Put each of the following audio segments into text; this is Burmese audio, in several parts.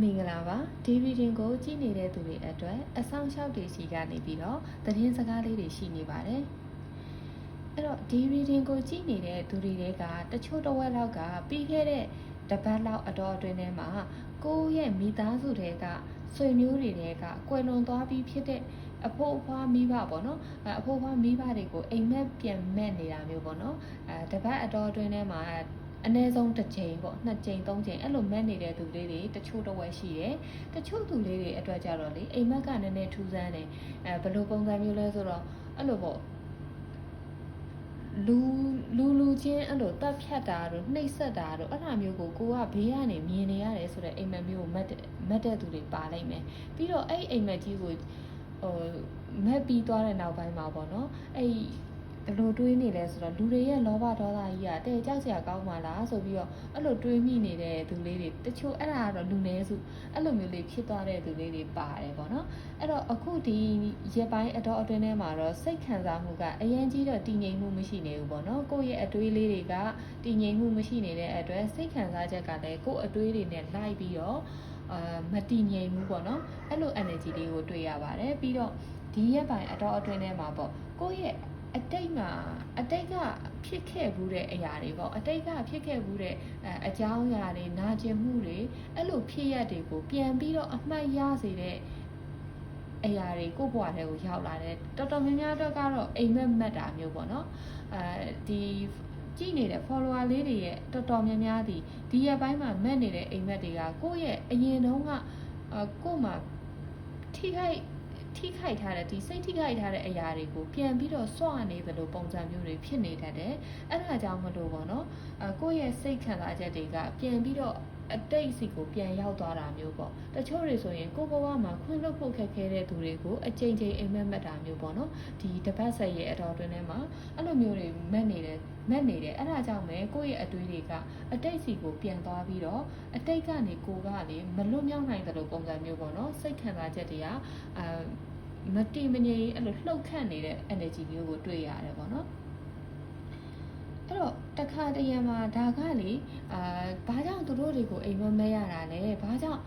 မင်္ဂလာပါဒီဗီဒီယိုကိုကြည့်နေတဲ့သူတွေအတွက်အဆောင်ရှောက်တွေစီကနေပြီးတော့သတင်းစကားလေးတွေရှိနေပါတယ်အဲ့တော့ဒီဗီဒီယိုကိုကြည့်နေတဲ့သူတွေကတချို့တစ်ဝက်လောက်ကပြီးခဲ့တဲ့တပတ်လောက်အတော်အတွင်းထဲမှာကိုယ့်ရဲ့မိသားစုတွေကဆွေမျိုးတွေတွေကကွယ်လွန်သွားပြီးဖြစ်တဲ့အဖိုးအဖွားမိဘပေါ့နော်အဲအဖိုးအဖွားမိဘတွေကိုအိမ်မက်ပြန်မဲ့နေတာမျိုးပေါ့နော်အဲတပတ်အတော်အတွင်းထဲမှာ အနည်းဆုံးတစ်ချိန်ပေါ့နှစ်ချိန်သုံးချိန်အဲ့လိုမက်နေတဲ့သူလေးတွေတချို့တော့ဝယ်ရှိတယ်တချို့သူလေးတွေအတွက်ကြတော့လေအိမ်မက်ကနည်းနည်းထူးဆန်းတယ်အဲဘယ်လိုပုံစံမျိုးလဲဆိုတော့အဲ့လိုပေါ့လူလူလူချင်းအဲ့လိုတက်ဖြတ်တာတို့နှိပ်စက်တာတို့အဲ့ဒါမျိုးကိုကိုကဘေးကနေမြင်နေရတယ်ဆိုတော့အိမ်မက်မျိုးကိုမက်တဲ့မက်တဲ့သူတွေပါလိုက်မယ်ပြီးတော့အဲ့အိမ်မက်ကြီးကိုဟိုမက်ပြီးသွားတဲ့နောက်ပိုင်းမှာပေါ့နော်အဲ့ ဘယ်လိုတွေးနေလဲဆိုတော့လူတွေရဲ့လောဘဒေါသကြီးကတဲ့ကြောက်စရာကောင်းပါလားဆိုပြီးတော့အဲ့လိုတွေးမိနေတဲ့သူလေးတွေတချို့အဲ့ဒါကတော့လူနည်းစုအဲ့လိုမျိုးလေးဖြစ်သွားတဲ့သူလေးတွေပါတယ်ပေါ့နော်အဲ့တော့အခုဒီရက်ပိုင်းအတော်အတွင်းထဲမှာတော့စိတ်ခံစားမှုကအရင်ကြီးတော့တည်ငြိမ်မှုမရှိနေဘူးပေါ့နော်ကိုယ့်ရဲ့အတွေးလေးတွေကတည်ငြိမ်မှုမရှိနေတဲ့အတွက်စိတ်ခံစားချက်ကလည်းကိုယ့်အတွေးတွေနဲ့လိုက်ပြီးတော့အာမတည်ငြိမ်ဘူးပေါ့နော်အဲ့လို energy လေးကိုတွေ့ရပါတယ်ပြီးတော့ဒီရက်ပိုင်းအတော်အတွင်းထဲမှာပေါ့ကိုယ့်ရဲ့ အတိတ်မှာအတိတ်ကဖြစ်ခဲ့ဘူးတဲ့အရာတွေပေါ့အတိတ်ကဖြစ်ခဲ့ဘူးတဲ့အအကြောင်းအရာတွေနာကျင်မှုတွေအဲ့လိုဖြစ်ရက်တွေကိုပြန်ပြီးတော့အမှတ်ရစေတဲ့အရာတွေကိုယ့်ဘဝထဲကိုရောက်လာတယ်တော်တော်များများတော့ကတော့အိမ်မက်မက်တာမျိုးပေါ့နော်အဲဒီကြည့်နေတဲ့ follower လေးတွေရဲ့တော်တော်များများဒီဒီရက်ပိုင်းမှာမက်နေတဲ့အိမ်မက်တွေကကိုယ့်ရဲ့အရင်တုန်းကအကို့မှာထိခိုက် ထိခိုက်ထားတဲ့ဒီစိတ်ထိခိုက်ထားတဲ့အရာတွေကိုပြန်ပြီးတော့စွန့်နေသလိုပုံစံမျိုးတွေဖြစ်နေတတ်တယ်အဲ့ဒါကြောင့်မလို့ပေါ့နော်အကိုယ့်ရဲ့စိတ်ခံစားချက်တွေကပြန်ပြီးတော့ အတိတ်စီကိုပြန်ရောက်သွားတာမျိုးပေါ့တချို့တွေဆိုရင်ကိုယ့်ဘဝမှာခွင့်လွတ်ဖို့ခက်ခဲတဲ့သူတွေကိုအချိန်ချင်းအိမ်မက်မက်တာမျိုးပေါ့နော်ဒီတပတ်ဆက်ရဲ့အတော်တွင်ထဲမှာအဲ့လိုမျိုးတွေမက်နေတယ်မက်နေတယ်အဲ့ဒါကြောင့်ပဲကိုယ့်ရဲ့အတွေးတွေကအတိတ်စီကိုပြန်သွားပြီးတော့အတိတ်ကနေကိုယ်ကလေမလွတ်မြောက်နိုင်တဲ့လိုပုံစံမျိုးပေါ့နော်စိတ်ခံစားချက်တွေကအာမတိမငြိမ်အဲ့လိုလှုပ်ခတ်နေတဲ့ energy မျိုးကိုတွေ့ရတယ်ပေါ့နော် အဲ့တော့တခါတရံမှာဒါကလေအာဘာကြောင့်သူတို့တွေကိုအိမ်မက်မဲရတာလဲဘာကြောင့်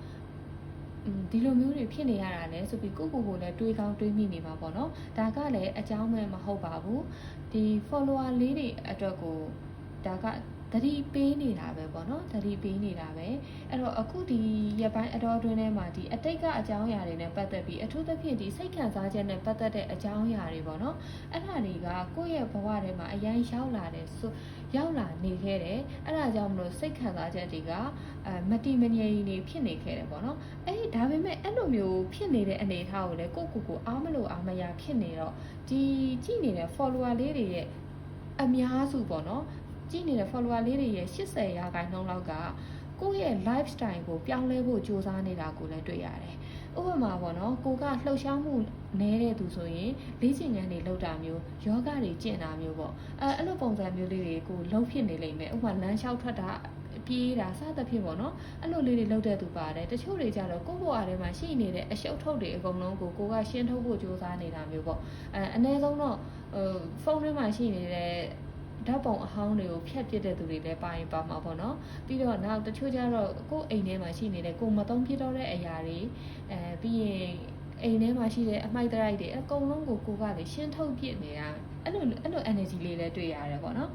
อืมဒီလိုမျိုးတွေဖြစ်နေရတာလဲဆိုပြီးကိုကိုကိုလည်းတွေးကောင်းတွေးမိနေမှာပေါ့နော်ဒါကလည်းအကြောင်းမဲ့မဟုတ်ပါဘူးဒီ follower လေးတွေအတွက်ကိုဒါက သတိပေးနေတာပဲပေါ့နော်သတိပေးနေတာပဲအဲ့တော့အခုဒီရက်ပိုင်းအတော်အတွင်းထဲမှာဒီအတိတ်ကအကြောင်းအရာတွေနဲ့ပတ်သက်ပြီးအထူးသဖြင့်ဒီစိတ်ခံစားချက်နဲ့ပတ်သက်တဲ့အကြောင်းအရာတွေပေါ့နော်အဲ့ဒါတွေကကိုယ့်ရဲ့ဘဝထဲမှာအရင်ရောက်လာတယ်ဆိုရောက်လာနေခဲ့တယ်အဲ့ဒါကြောင့်မလို့စိတ်ခံစားချက်တွေကအဲမတိမငြိမ်နေဖြစ်နေခဲ့တယ်ပေါ့နော်အဲ့ဒီဒါပေမဲ့အဲ့လိုမျိုးဖြစ်နေတဲ့အနေအထားကိုလည်းကိုယ့်ကိုယ်ကိုအားမလို့အားမရဖြစ်နေတော့ဒီကြည့်နေတဲ့ follower လေးတွေရဲ့အများစုပေါ့နော် ကြည့်နေတဲ့ follower လေးတွေရဲ့80ရာခိုင်နှုန်းလောက်ကကိုယ့်ရဲ့ lifestyle ကိုပြောင်းလဲဖို့ကြိုးစားနေတာကိုလည်းတွေ့ရတယ်။ဥပမာပေါ့နော်ကိုကလှုပ်ရှားမှုနည်းတဲ့သူဆိုရင်လေ့ကျင့်ခန်းတွေလုပ်တာမျိုးယောဂတွေကျင့်တာမျိုးပေါ့အဲအဲ့လိုပုံစံမျိုးလေးတွေကိုလုံးဖြစ်နေလိမ့်မယ်။ဥပမာလမ်းလျှောက်ထွက်တာပြေးတာစသဖြင့်ပေါ့နော်အဲ့လိုလေးတွေလုပ်တဲ့သူပါတယ်တချို့တွေကြတော့ကိုယ့်ဘဝထဲမှာရှိနေတဲ့အရှုပ်ထုတ်တွေအကုန်လုံးကိုကိုကရှင်းထုတ်ဖို့ကြိုးစားနေတာမျိုးပေါ့အဲအနည်းဆုံးတော့ဟိုဖုန်းထဲမှာရှိနေတဲ့ ဓာတ်ပုံအဟောင်းတွေကိုဖြတ်ပစ်တဲ့သူတွေလည်းပါရင်ပါမှာပေါ့နော်ပြီးတော့နောက်တချို့ကျတော့ကိုယ့်အိမ်ထဲမှာရှိနေတဲ့ကိုမသုံးဖြစ်တော့တဲ့အရာတွေအဲပြီးရင်အိမ်ထဲမှာရှိတဲ့အမိုက်တရိုက်တွေအကုန်လုံးကိုကိုကလေရှင်းထုတ်ပြစ်နေတာအဲ့လိုအဲ့လို energy လေးလည်းတွေ့ရတယ်ပေါ့နော်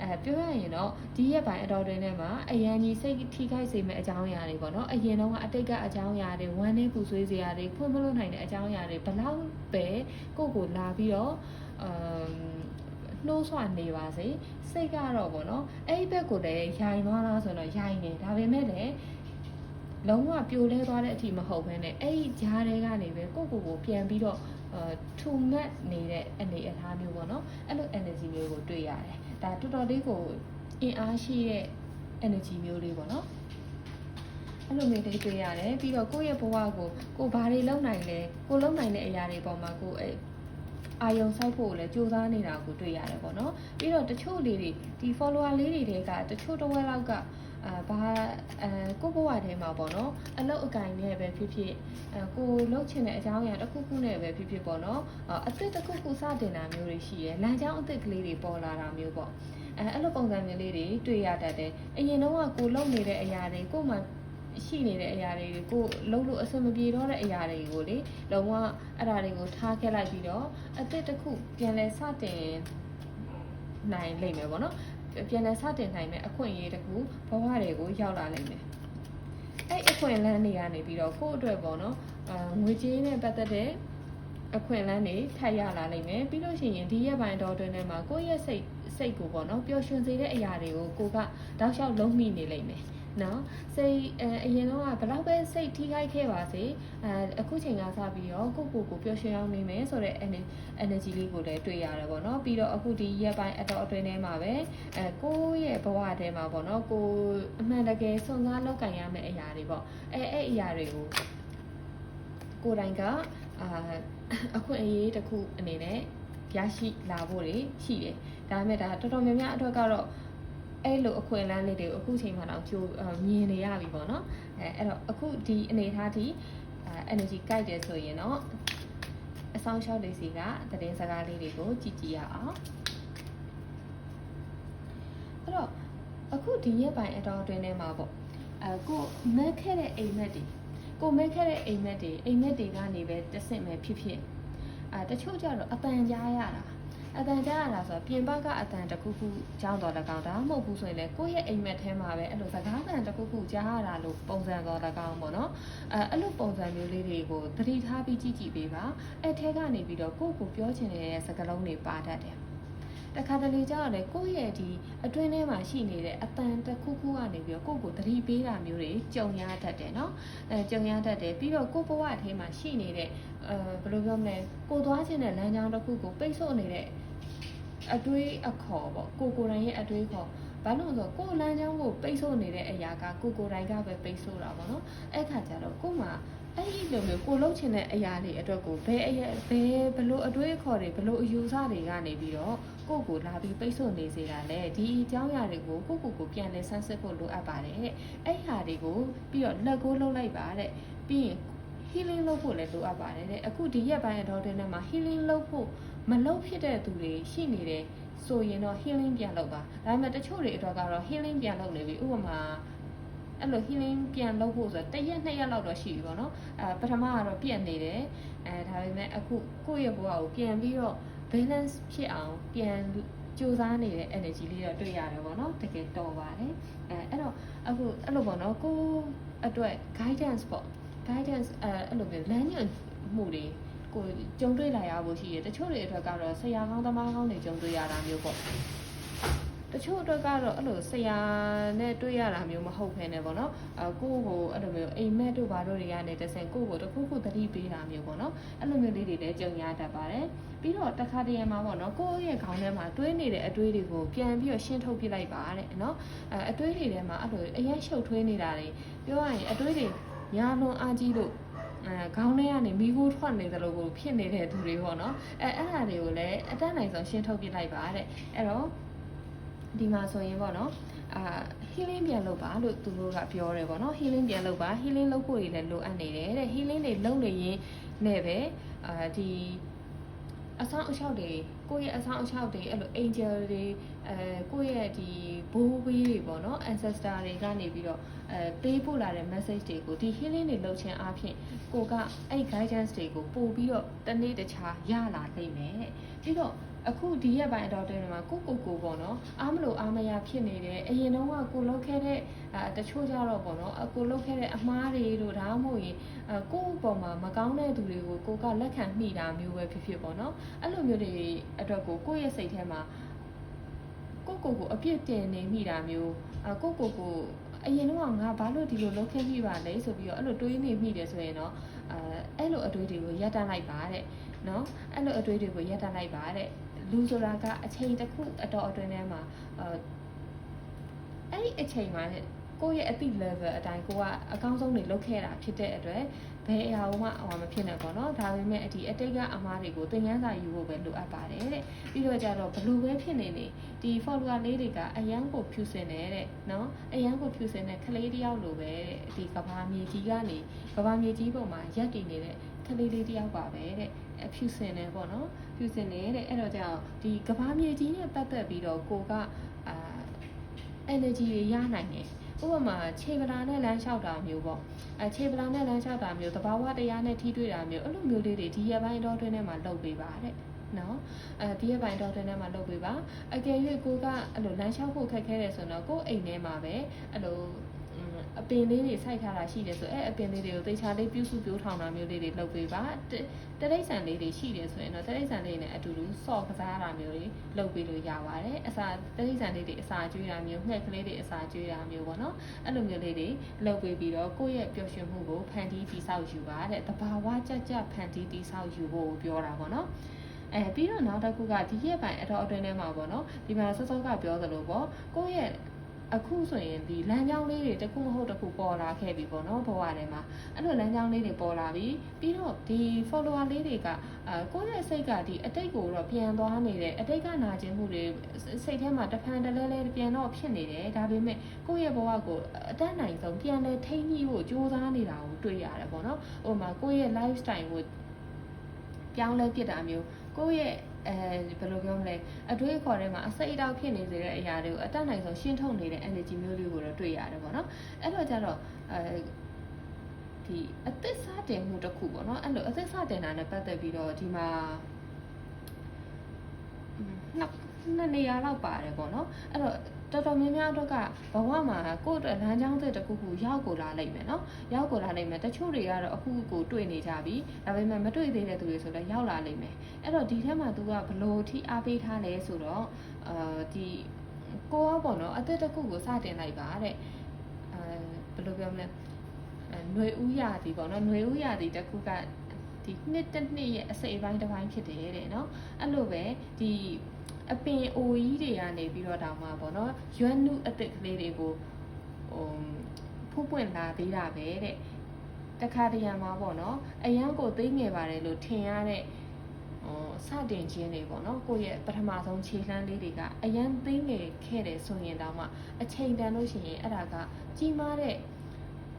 အဲပြောရရင်တော့ဒီရက်ပိုင်းအတော်တွင်ထဲမှာအရန်ကြီးစိတ်ထိခိုက်စေမယ့်အကြောင်းအရာတွေပေါ့နော်အရင်တော့ကအတိတ်ကအကြောင်းအရာတွေဝမ်းနည်းပူဆွေးစရာတွေဖွင့်မလို့နိုင်တဲ့အကြောင်းအရာတွေဘလောက်ပဲကိုယ့်ကိုလာပြီးတော့အမ် နှိုးဆွနေပါစေစိတ်ကတော့ပေါ့နော်အဲ့ဒီဘက်ကိုလည်းရိုင်သွားလားဆိုတော့ရိုင်နေဒါပေမဲ့လည်းလုံးဝပြိုလဲသွားတဲ့အထိမဟုတ်ဘဲနဲ့အဲ့ဒီဂျားတွေကနေပဲကိုယ့်ကိုယ်ကိုပြန်ပြီးတော့အာထူမတ်နေတဲ့အနေအထားမျိုးပေါ့နော်အဲ့လို energy မျိုးကိုတွေ့ရတယ်ဒါတော်တော်လေးကိုအင်အားရှိတဲ့ energy မျိုးလေးပေါ့နော်အဲ့လိုမျိုးလေးတွေ့ရတယ်ပြီးတော့ကိုယ့်ရဲ့ဘဝကိုကိုဘာတွေလုပ်နိုင်လဲကိုလုပ်နိုင်တဲ့အရာတွေပေါ်မှာကိုအဲ အာယုံစိုက်ဖို့လည်းစူးစမ်းနေတာကိုတွေ့ရတယ်ပေါ့နော်ပြီးတော့တချို့လေးတွေဒီ follower လေးတွေတဲကတချို့တစ်ဝက်လောက်ကအာဘာအဲကိုယ့်ဘဝထဲမှာပေါ့နော်အလုတ်အကင်နဲ့ပဲဖြစ်ဖြစ်အဲကိုလှုပ်ချင်တဲ့အကြောင်းအရာတစ်ခုခုနဲ့ပဲဖြစ်ဖြစ်ပေါ့နော်အသစ်တစ်ခုခုစတင်တာမျိုးတွေရှိရယ်လမ်းကြောင်းအသစ်ကလေးတွေပေါ်လာတာမျိုးပေါ့အဲအဲ့လိုပုံစံမျိုးလေးတွေတွေ့ရတတ်တယ်အရင်တော့ကကိုလုံနေတဲ့အရာတွေကိုမှ ရှိနေတဲ့အရာတွေကိုလုံးလို့အဆင်မပြေတော့တဲ့အရာတွေကိုလေလုံးဝအဲ့ဒါတွေကိုထားခဲ့လိုက်ပြီးတော့အသစ်တစ်ခုပြန်လဲစတင်နိုင်လိမ့်မယ်ပေါ့နော်ပြန်လဲစတင်နိုင်မယ်အခွင့်အရေးတစ်ခုဘဝတွေကိုရောက်လာလိမ့်မယ်အဲ့အခွင့်အလမ်းတွေကနေပြီးတော့ကိုယ့်အတွက်ပေါ့နော်အာငွေကြေးနဲ့ပတ်သက်တဲ့အခွင့်အလမ်းတွေထပ်ရလာလိမ့်မယ်ပြီးလို့ရှိရင်ဒီရက်ပိုင်းတော်တွင်ထဲမှာကိုယ့်ရဲ့စိတ်စိတ်ကိုပေါ့နော်ပျော်ရွှင်စေတဲ့အရာတွေကိုကိုကတောက်လျှောက်လုံးမိနေလိမ့်မယ် နော်စိတ်အအရင်တော့ကဘယ်လောက်ပဲစိတ်ထိခိုက်ခဲ့ပါစေအဲအခုချိန်ကစပြီးတော့ကိုကိုကိုပျော်ရွှင်အောင်နေမယ်ဆိုတော့ energy လေးကိုလည်းတွေ့ရတယ်ပေါ့နော်ပြီးတော့အခုဒီရက်ပိုင်းအတော်အတွင်းထဲမှာပဲအဲကိုယ့်ရဲ့ဘဝထဲမှာပေါ့နော်ကိုအမှန်တကယ်စွန့်စားလောက်ကင်ရမယ့်အရာတွေပေါ့အဲအဲ့အရာတွေကိုကိုယ်တိုင်ကအာအခွင့်အရေးတစ်ခုအနေနဲ့ရရှိလာဖို့တွေရှိတယ်ဒါပေမဲ့ဒါတော်တော်များများအတွက်ကတော့ အဲ့လိုအခွင့်အလမ်းလေးတွေကိုအခုချိန်မှတော့ကြိုမြင်နေရပြီပေါ့နော်အဲအဲ့တော့အခုဒီအနေအထားထိအဲ energy ကြိုက်တယ်ဆိုရင်တော့အဆောင်ရှောက်လေးစီကသတင်းစကားလေးတွေကိုကြည့်ကြည့်ရအောင်အဲ့တော့အခုဒီရက်ပိုင်းအတော်အတွင်းထဲမှာပေါ့အဲကိုမက်ခဲ့တဲ့အိမ်မက်တွေကိုမက်ခဲ့တဲ့အိမ်မက်တွေအိမ်မက်တွေကနေပဲတဆင့်ပဲဖြစ်ဖြစ်အဲတချို့ကြတော့အပန်ကြားရတာ အတန်ကြားရတာဆိုတော့ပြင်ပကအတန်တစ်ခုခုကြောင်းတော်၎င်းဒါမှမဟုတ်ဘူးဆိုရင်လည်းကိုယ့်ရဲ့အိမ်မက်ထဲမှာပဲအဲ့လိုစကားတန်တစ်ခုခုကြားရတာလို့ပုံစံတော်၎င်းပေါ့နော်အဲအဲ့လိုပုံစံမျိုးလေးတွေကိုသတိထားပြီးကြည့်ကြည့်ပေးပါအဲ့ထဲကနေပြီးတော့ကိုယ့်ကိုပြောချင်တဲ့စကားလုံးတွေပါတတ်တယ် တခါတလေကျတော့လေကိုယ့်ရဲ့ဒီအတွင်းထဲမှာရှိနေတဲ့အတန်တစ်ခုခုကနေပြီးတော့ကိုယ့်ကိုသတိပေးတာမျိုးတွေကြုံရတတ်တယ်เนาะအဲကြုံရတတ်တယ်ပြီးတော့ကိုယ့်ဘဝထဲမှာရှိနေတဲ့အဲဘယ်လိုပြောမလဲကိုသွားခြင်းတဲ့လမ်းကြောင်းတစ်ခုကိုပိတ်ဆို့နေတဲ့အတွေးအခေါ်ပေါ့ကိုကိုယ်တိုင်ရဲ့အတွေးခေါ်ဘာလို့လဲဆိုတော့ကိုယ်လမ်းကြောင်းကိုပိတ်ဆို့နေတဲ့အရာကကိုကိုယ်တိုင်ကပဲပိတ်ဆို့တာပေါ့နော်အဲ့ခါကျတော့ကို့မှာအဲ့ဒီလိုမျိုးကိုလှုပ်ချင်တဲ့အရာတွေအတွက်ကိုဘယ်အရာဘယ်ဘလို့အတွေးအခေါ်တွေဘလို့အယူဆတွေကနေပြီးတော့ ကိုကိုလာပြီးပိတ်ဆို့နေစေတာလေဒီအကြောင်းအရာတွေကိုကိုကိုကိုပြန်လဲဆန်းစစ်ဖို့လိုအပ်ပါတယ်အဲ့ဟာတွေကိုပြီးတော့လက်ကိုလှုပ်လိုက်ပါတဲ့ပြီးရင် healing လုပ်ဖို့လည်းလိုအပ်ပါတယ်တဲ့အခုဒီရက်ပိုင်းအတော်တွင်းထဲမှာ healing လုပ်ဖို့မလုပ်ဖြစ်တဲ့သူတွေရှိနေတယ်ဆိုရင်တော့ healing ပြန်လုပ်ပါဒါပေမဲ့တချို့တွေအတွက်ကတော့ healing ပြန်လုပ်နေပြီဥပမာအဲ့လို healing ပြန်လုပ်ဖို့ဆိုတော့တစ်ရက်နှစ်ရက်လောက်တော့ရှိပြီပေါ့နော်အဲပထမကတော့ပြက်နေတယ်အဲဒါပေမဲ့အခုကိုယ့်ရဲ့ဘဝကိုပြန်ပြီးတော့ balance ဖြစ်အောင်ပြန်ကြိုးစားနေတဲ့ energy လေးတော့တွေ့ရတယ်ပေါ့နော်တကယ်တော်ပါတယ်အဲအဲ့တော့အခုအဲ့လိုပေါ့နော်ကိုအတွက် guidance ပေါ့ guidance အဲအဲ့လိုမျိုးလမ်းညွှန်မှုတွေကိုကြုံတွေ့လာရဖို့ရှိတယ်တချို့တွေအတွက်ကတော့ဆရာကောင်းသမားကောင်းတွေကြုံတွေ့ရတာမျိုးပေါ့ တချို့အတွက်ကတော့အဲ့လိုဆရာနဲ့တွေ့ရတာမျိုးမဟုတ်ဘဲနဲ့ပေါ့နော်အကိုယ့်ကိုအဲ့လိုမျိုးအိမ်မက်တို့ဘာတို့တွေကနေတဆင်ကိုယ့်ကိုတခုခုသတိပေးတာမျိုးပေါ့နော်အဲ့လိုမျိုးလေးတွေလည်းကြုံရတတ်ပါတယ်ပြီးတော့တစ်ခါတည်းမှာပေါ့နော်ကိုယ့်ရဲ့ခေါင်းထဲမှာတွေးနေတဲ့အတွေးတွေကိုပြန်ပြီးတော့ရှင်းထုတ်ပြလိုက်ပါတဲ့နော်အဲအတွေးတွေထဲမှာအဲ့လိုအရင်ရှုပ်ထွေးနေတာတွေပြောရရင်အတွေးတွေညာလွန်အားကြီးလို့အဲခေါင်းထဲကနေမိခိုးထွက်နေသလိုကိုဖြစ်နေတဲ့သူတွေပေါ့နော်အဲအဲ့ဒါတွေကိုလည်းအတတ်နိုင်ဆုံးရှင်းထုတ်ပြလိုက်ပါတဲ့အဲ့တော့ ဒီမှာဆိုရင်ပေါ့နော်အာ healing ပြန်လုပ်ပါလို့သူတို့ကပြောတယ်ပေါ့နော် healing ပြန်လုပ်ပါ healing လုပ်ဖို့တွေလည်းလိုအပ်နေတယ်တဲ့ healing တွေလုပ်နေရင်နဲ့ပဲအာဒီအဆောင်အချောက်တွေကိုယ့်ရဲ့အဆောင်အချောက်တွေအဲ့လို angel တွေအဲကိုယ့်ရဲ့ဒီဘိုးဘေးတွေပေါ့နော် ancestor တွေကနေပြီးတော့အဲပေးပို့လာတဲ့ message တွေကိုဒီ healing တွေလုပ်ခြင်းအပြင်ကိုကအဲ့ guidance တွေကိုပို့ပြီးတော့တနေ့တခြားရလာနိုင်မယ်ပြီးတော့ အခုဒီရက်ပိုင်းအတော်တွင်းမှာကိုကိုကိုပေါ့နော်အားမလို့အားမရဖြစ်နေတယ်အရင်တော့ကကိုလုတ်ခဲ့တဲ့အဲတချို့ကြတော့ပေါ့နော်အကိုလုတ်ခဲ့တဲ့အမားတွေတို့ဒါမှမဟုတ်ရင်အကိုအပေါ်မှာမကောင်းတဲ့သူတွေကိုကိုကလက်ခံမိတာမျိုးပဲဖြစ်ဖြစ်ပေါ့နော်အဲ့လိုမျိုးတွေအတွက်ကိုကိုယ့်ရဲ့စိတ်ထဲမှာကိုကိုကိုအပြစ်တင်နေမိတာမျိုးအကိုကိုကိုအရင်တော့ငါဘာလို့ဒီလိုလုပ်ခဲ့မိပါလဲဆိုပြီးတော့အဲ့လိုတွေးနေမိတယ်ဆိုရင်တော့အဲအဲ့လိုအတွေးတွေကိုရပ်တန့်လိုက်ပါတဲ့နော်အဲ့လိုအတွေးတွေကိုရပ်တန့်လိုက်ပါတဲ့ လူဆိုတာကအချိန်တစ်ခုအတော်အတွင်းထဲမှာအဲအဲ့ဒီအချိန်မှာ ကိုယ့်ရဲ့အသိ level အတိုင်းကိုကအကောင်းဆုံးနေလုပ်ခဲ့တာဖြစ်တဲ့အတွက်ဘယ်အရာမှဟောမဖြစ်နဲ့ပေါ့နော်ဒါပေမဲ့ဒီအတိတ်ကအမားတွေကိုသင်ခန်းစာယူဖို့ပဲလိုအပ်ပါတယ်တဲ့ပြီးတော့ကြတော့ဘလူပဲဖြစ်နေနေဒီ follower လေးတွေကအရန်ကိုဖြူစင်နေတဲ့နော်အရန်ကိုဖြူစင်တဲ့ကလေးတယောက်လိုပဲတဲ့ဒီကဘာမြေကြီးကနေကဘာမြေကြီးပေါ်မှာရက်တည်နေတဲ့ကလေးလေးတယောက်ပါပဲတဲ့အဖြူစင်နေပေါ့နော်ဖြူစင်နေတဲ့အဲ့တော့ကြောင့်ဒီကဘာမြေကြီးနဲ့ပတ်သက်ပြီးတော့ကိုကအာ energy တွေရနိုင်တယ် ဥပမာခြေပလာနဲ့လမ်းလျှောက်တာမျိုးပေါ့အဲခြေပလာနဲ့လမ်းလျှောက်တာမျိုးသဘာဝတရားနဲ့ထိတွေ့တာမျိုးအဲ့လိုမျိုးလေးတွေဒီရက်ပိုင်းတော့တွင်းထဲမှာလုပ်ပေးပါတဲ့နော်အဲဒီရက်ပိုင်းတော့တွင်းထဲမှာလုပ်ပေးပါအကယ်၍ကိုကအဲ့လိုလမ်းလျှောက်ဖို့ခက်ခဲတယ်ဆိုတော့ကိုယ့်အိမ်ထဲမှာပဲအဲ့လိုอืม အပင်လေးတွေစိုက်ထားတာရှိတယ်ဆိုအဲအပင်လေးတွေကိုသေချာလေးပြုစုပြိုးထောင်တာမျိုးလေးတွေလုပ်ပေးပါတတရိတ်ဆန်လေးတွေရှိတယ်ဆိုရင်တော့တရိတ်ဆန်လေးနဲ့အတူတူဆော့ကစားတာမျိုးတွေလုပ်ပေးလို့ရပါတယ်အစာတရိတ်ဆန်လေးတွေအစာကျွေးတာမျိုးငှက်ကလေးတွေအစာကျွေးတာမျိုးပေါ့နော်အဲ့လိုမျိုးလေးတွေလုပ်ပေးပြီးတော့ကိုယ့်ရဲ့ပျော်ရွှင်မှုကိုဖန်တီးတည်ဆောက်ယူပါတဲ့တဘာဝကြကြဖန်တီးတည်ဆောက်ယူဖို့ပြောတာပေါ့နော်အဲပြီးတော့နောက်တစ်ခုကဒီရက်ပိုင်းအတော်အတွင်းထဲမှာပေါ့နော်ဒီမှာစောစောကပြောသလိုပေါ့ကိုယ့်ရဲ့ အခုဆိုရင်ဒီလမ်းကြောင်းလေးတွေတစ်ခုမဟုတ်တစ်ခုပေါ်လာခဲ့ပြီပေါ့နော်ဘဝထဲမှာအဲ့လိုလမ်းကြောင်းလေးတွေပေါ်လာပြီပြီးတော့ဒီ follower လေးတွေကအာကိုယ့်ရဲ့စိတ်ကဒီအတိတ်ကိုတော့ပြန်သွားနေတယ်အတိတ်ကနာကျင်မှုတွေစိတ်ထဲမှာတဖန်တလဲလဲပြန်တော့ဖြစ်နေတယ်ဒါပေမဲ့ကိုယ့်ရဲ့ဘဝကိုအတတ်နိုင်ဆုံးပြန်လဲထိန်းညှိဖို့ကြိုးစားနေတာကိုတွေ့ရတယ်ပေါ့နော်ဟိုမှာကိုယ့်ရဲ့ lifestyle ကိုပြောင်းလဲပြစ်တာမျိုးကိုယ့်ရဲ့ အဲဘယ်လိုပြောမလဲအတွေးအခေါ်ထဲမှာအစိတ်အတောက်ဖြစ်နေစေတဲ့အရာတွေကိုအတတ်နိုင်ဆုံးရှင်းထုတ်နေတဲ့ energy မျိုးလေးကိုတော့တွေ့ရတယ်ပေါ့နော်အဲ့တော့ကြတော့အဲဒီအသစ်စတင်မှုတစ်ခုပေါ့နော်အဲ့လိုအသစ်စတင်တာနဲ့ပတ်သက်ပြီးတော့ဒီမှာနှစ်နှစ်နေရာလောက်ပါတယ်ပေါ့နော်အဲ့တော့ တော်တော်များများတော့ကဘဝမှာကိုယ့်အတွက်လမ်းကြောင်းသစ်တစ်ခုခုရောက်ကိုလာလိမ့်မယ်နော်ရောက်ကိုလာလိမ့်မယ်တချို့တွေကတော့အခုကိုတွေ့နေကြပြီဒါပေမဲ့မတွေ့သေးတဲ့သူတွေဆိုတော့ရောက်လာလိမ့်မယ်အဲ့တော့ဒီထက်မှ तू ကဘလို့ထိအားပေးထားလဲဆိုတော့အာဒီကိုကပေါ့နော်အသက်တစ်ခုကိုစတင်လိုက်ပါတဲ့အဲဘယ်လိုပြောမလဲအဲຫນွေဥရသည်ပေါ့နော်ຫນွေဥရသည်တစ်ခုကဒီနှစ်တစ်နှစ်ရဲ့အစိပ်အပိုင်းတစ်ပိုင်းဖြစ်တယ်တဲ့နော်အဲ့လိုပဲဒီ အပင်အိုကြီးတွေကနေပြီးတော့တောင်မှပေါ့နော်ရွက်နုအစ်စ်ကလေးတွေကိုဟိုဖုတ်ပွင့်လာသေးတာပဲတဲ့တခါတရံမှာပေါ့နော်အရန်ကိုသိငယ်ပါတယ်လို့ထင်ရတဲ့ဟိုစတင်ခြင်းတွေပေါ့နော်ကိုယ့်ရဲ့ပထမဆုံးခြေလှမ်းလေးတွေကအရန်သိငယ်ခဲ့တယ်ဆိုရင်တောင်မှအချိန်တန်လို့ရှိရင်အဲ့ဒါကကြီးမားတဲ့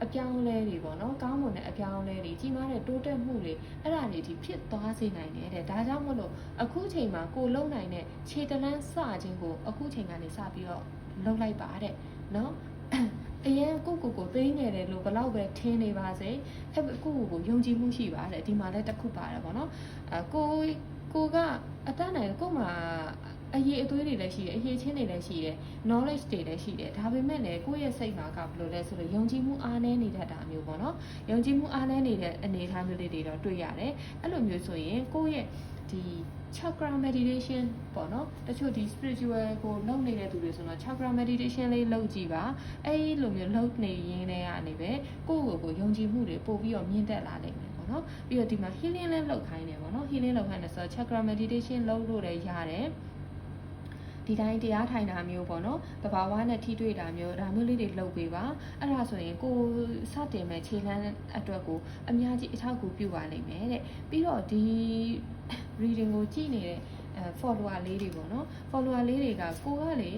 အပြောင်းအလဲတွေပေါ့နော်ကောင်းမွန်တဲ့အပြောင်းအလဲတွေကြီးမားတဲ့တိုးတက်မှုတွေအဲ့ဒါတွေဒီဖြစ်သွားစေနိုင်တယ်တဲ့ဒါကြောင့်မလို့အခုချိန်မှာကိုလုံနိုင်တဲ့ခြေတလန်းစခြင်းကိုအခုချိန်ကနေစပြီးတော့လုံလိုက်ပါတဲ့နော်အရင်ကိုကိုကိုသိနေတယ်လို့ဘလောက်ပဲထင်းနေပါစေဟဲ့ကိုကိုကိုယုံကြည်မှုရှိပါတယ်ဒီမှာလည်းတစ်ခုပါတယ်ပေါ့နော်အကိုကိုကအတန်းနိုင်ကိုမှ အရေးအသွေးတွေလည်းရှိတယ်အရေးချင်းတွေလည်းရှိတယ် knowledge တွေလည်းရှိတယ်ဒါပေမဲ့လည်းကိုယ့်ရဲ့စိတ်မှာကဘယ်လိုလဲဆိုတော့ယုံကြည်မှုအားနည်းနေတတ်တာမျိုးပေါ့နော်ယုံကြည်မှုအားနည်းနေတဲ့အနေအထားမျိုးလေးတွေတော့တွေ့ရတယ်အဲ့လိုမျိုးဆိုရင်ကိုယ့်ရဲ့ဒီ chakra meditation ပေါ့နော်တချို့ဒီ spiritual ကိုလုပ်နေတဲ့သူတွေဆိုတော့ chakra meditation လေးလုပ်ကြည့်ပါအဲ့ဒီလိုမျိုးလုပ်နေရင်းတဲ့ကနေပဲကိုယ့်ကိုယ်ကိုယုံကြည်မှုတွေပို့ပြီးတော့မြင့်တက်လာနိုင်မယ်ပေါ့နော်ပြီးတော့ဒီမှာ healing လည်းလုပ်ခိုင်းတယ်ပေါ့နော် healing လုပ်ခိုင်းတယ်ဆိုတော့ chakra meditation လုပ်လို့လည်းရတယ် ဒီတိုင်းတရားထိုင်တာမျိုးပေါ့နော်တဘာဝနဲ့ထိတွေ့တာမျိုးဒါမျိုးလေးတွေလုပ်ပေးပါအဲ့ဒါဆိုရင်ကိုစတင်မဲ့ခြေလှမ်းအတွက်ကိုအများကြီးအထောက်အကူပြုပါလိမ့်မယ်တဲ့ပြီးတော့ဒီ reading ကိုကြည့်နေတဲ့အဲ follower လေးတွေပေါ့နော် follower လေးတွေကကိုကလေ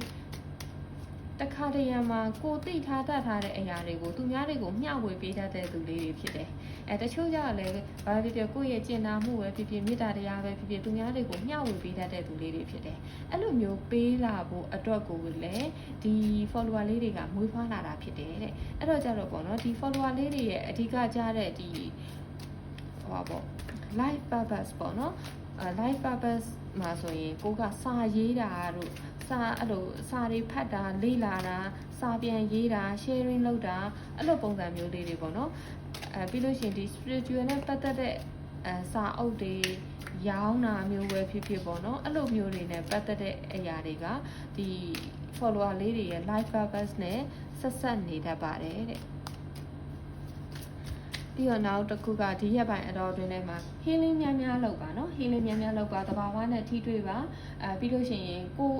တခါတရံမှာကိုသိထားတတ်ထားတဲ့အရာတွေကိုသူများတွေကိုမျှဝေပေးတတ်တဲ့သူလေးတွေဖြစ်တယ်။အဲတချို့ကြလည်းဘာဖြစ်ဖြစ်ကိုယ့်ရဲ့ကျင့်နာမှုပဲဖြစ်ဖြစ်မေတ္တာတရားပဲဖြစ်ဖြစ်သူများတွေကိုမျှဝေပေးတတ်တဲ့သူလေးတွေဖြစ်တယ်။အဲ့လိုမျိုးပေးလာဖို့အတွက်ကိုလည်းဒီ follower လေးတွေကမွေးဖွားလာတာဖြစ်တယ်တဲ့။အဲ့တော့ကြတော့ပေါ့နော်ဒီ follower လေးတွေရဲ့အဓိကကြားတဲ့ဒီဟောပေါ့ life purpose ပေါ့နော်အဲ life purpose မှာဆိုရင်ကိုကစာရေးတာတို့ စာအဲ့လိုစာတွေဖတ်တာလေ့လာတာစာပြန်ရေးတာ sharing လုပ်တာအဲ့လိုပုံစံမျိုးလေးတွေပေါ့နော်အဲပြီးလို့ရှိရင်ဒီ spiritual နဲ့ပတ်သက်တဲ့အဲစာအုပ်တွေရောင်းတာမျိုးပဲဖြစ်ဖြစ်ပေါ့နော်အဲ့လိုမျိုးတွေနဲ့ပတ်သက်တဲ့အရာတွေကဒီ follower လေးတွေရဲ့ life purpose နဲ့ဆက်ဆက်နေတတ်ပါတယ်တဲ့ပြီးတော့နောက်တစ်ခုကဒီရက်ပိုင်းအတော်အတွင်းထဲမှာ healing များများလုပ်ပါနော် healing များများလုပ်ပါတဘာဝနဲ့ထိတွေ့ပါအဲပြီးလို့ရှိရင်ကို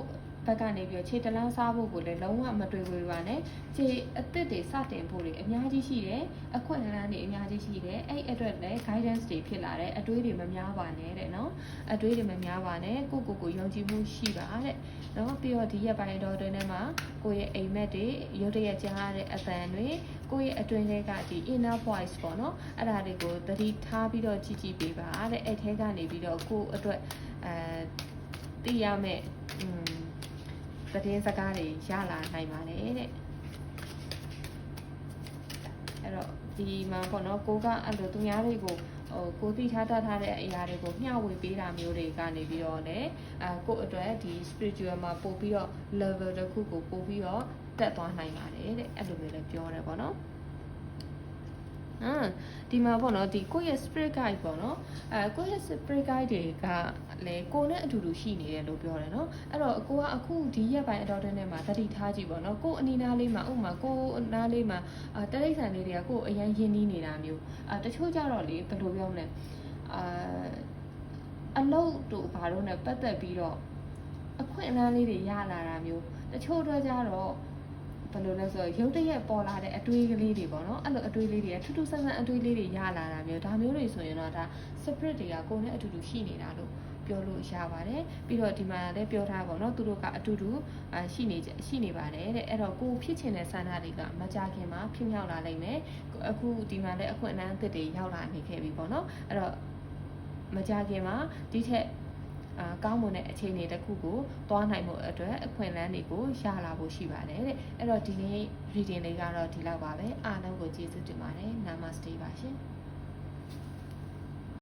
ဘက်ကနေပြီးတော့ခြေတလန်းစားဖို့ကိုလည်းလုံးဝမတွေ့ဝေပါနဲ့ခြေအသစ်တွေစတင်ဖို့တွေအများကြီးရှိတယ်အခွင့်အလမ်းတွေအများကြီးရှိတယ်အဲ့အတွက်လည်း guidance တွေဖြစ်လာတယ်အတွေးတွေမများပါနဲ့တဲ့နော်အတွေးတွေမများပါနဲ့ကိုကိုကိုယုံကြည်မှုရှိပါတဲ့နော်ပြီးတော့ဒီရက်ပိုင်းတော်တွင်ထဲမှာကိုရဲ့အိမ်မက်တွေရုတ်တရက်ကြားတဲ့အသံတွေကိုရဲ့အတွင်းထဲကဒီ inner voice ပေါ့နော်အဲ့ဒါတွေကိုသတိထားပြီးတော့ကြည့်ကြည့်ပေးပါတဲ့အဲ့ထဲကနေပြီးတော့ကိုအတွက်အဲသိရမယ့်อืม သတင်းစကားတွေရလာနိုင်ပါတယ်တဲ့တော့ဒီမှာပေါ့နော်ကိုကအဲ့လိုသူများတွေကိုဟိုကိုသိထားတတ်ထားတဲ့အရာတွေကိုမျှဝေပေးတာမျိုးတွေကနေပြီးတော့လည်းအဲကိုအတွက်ဒီ spiritual မှာပို့ပြီးတော့ level တစ်ခုကိုပို့ပြီးတော့တက်သွားနိုင်ပါတယ်တဲ့အဲ့လိုမျိုးလည်းပြောတယ်ပေါ့နော် ဟမ်ဒီမှာပေါ့နော်ဒီကိုယ့်ရဲ့ spirit guide ပေါ့နော်အဲကိုယ့်ရဲ့ spirit guide တွေကလည်းကိုယ်နဲ့အတူတူရှိနေတယ်လို့ပြောတယ်နော်အဲ့တော့ကိုကအခုဒီရက်ပိုင်းအတော်တန်းထဲမှာသတိထားကြည့်ပေါ့နော်ကိုယ်အနီးနားလေးမှာဥပမာကိုယ်အနားလေးမှာအာတရိษံလေးတွေကကိုယ်အရင်ရင်းနှီးနေတာမျိုးအာတချို့ကြတော့လေဘယ်လိုပြောမလဲအာအလုပ်တို့ဘာလို့ ਨੇ ပတ်သက်ပြီးတော့အခွင့်အလမ်းလေးတွေရလာတာမျိုးတချို့တော့ကြတော့ ဘယ်လိုလဲဆိုတော့ရုပ်တရက်ပေါ်လာတဲ့အတွေးကလေးတွေပေါ့နော်အဲ့လိုအတွေးလေးတွေထူးထူးဆန်းဆန်းအတွေးလေးတွေရလာတာမျိုးဒါမျိုးတွေဆိုရင်တော့ဒါ spirit တွေကကိုယ်နဲ့အတူတူရှိနေတာလို့ပြောလို့ရပါတယ်ပြီးတော့ဒီမှာလည်းပြောထားပါတော့သူတို့ကအတူတူအာရှိနေကြရှိနေပါတယ်တဲ့အဲ့တော့ကိုယ်ဖြစ်ချင်တဲ့ဆန္ဒတွေကမကြခင်မှာဖြစ်မြောက်လာနိုင်မယ်အခုဒီမှာလည်းအခွင့်အလမ်းအသစ်တွေရောက်လာနေခဲ့ပြီပေါ့နော်အဲ့တော့မကြခင်မှာဒီထက် အာကောင်းမွန်တဲ့အခြေအနေတစ်ခုကိုသွားနိုင်မှုအတွက်အခွင့်အလမ်းတွေကိုရလာဖို့ရှိပါတယ်တဲ့အဲ့တော့ဒီနေ့ reading လေးကတော့ဒီလောက်ပါပဲအားလုံးကိုကျေးဇူးတင်ပါတယ် namaste ပါရှင်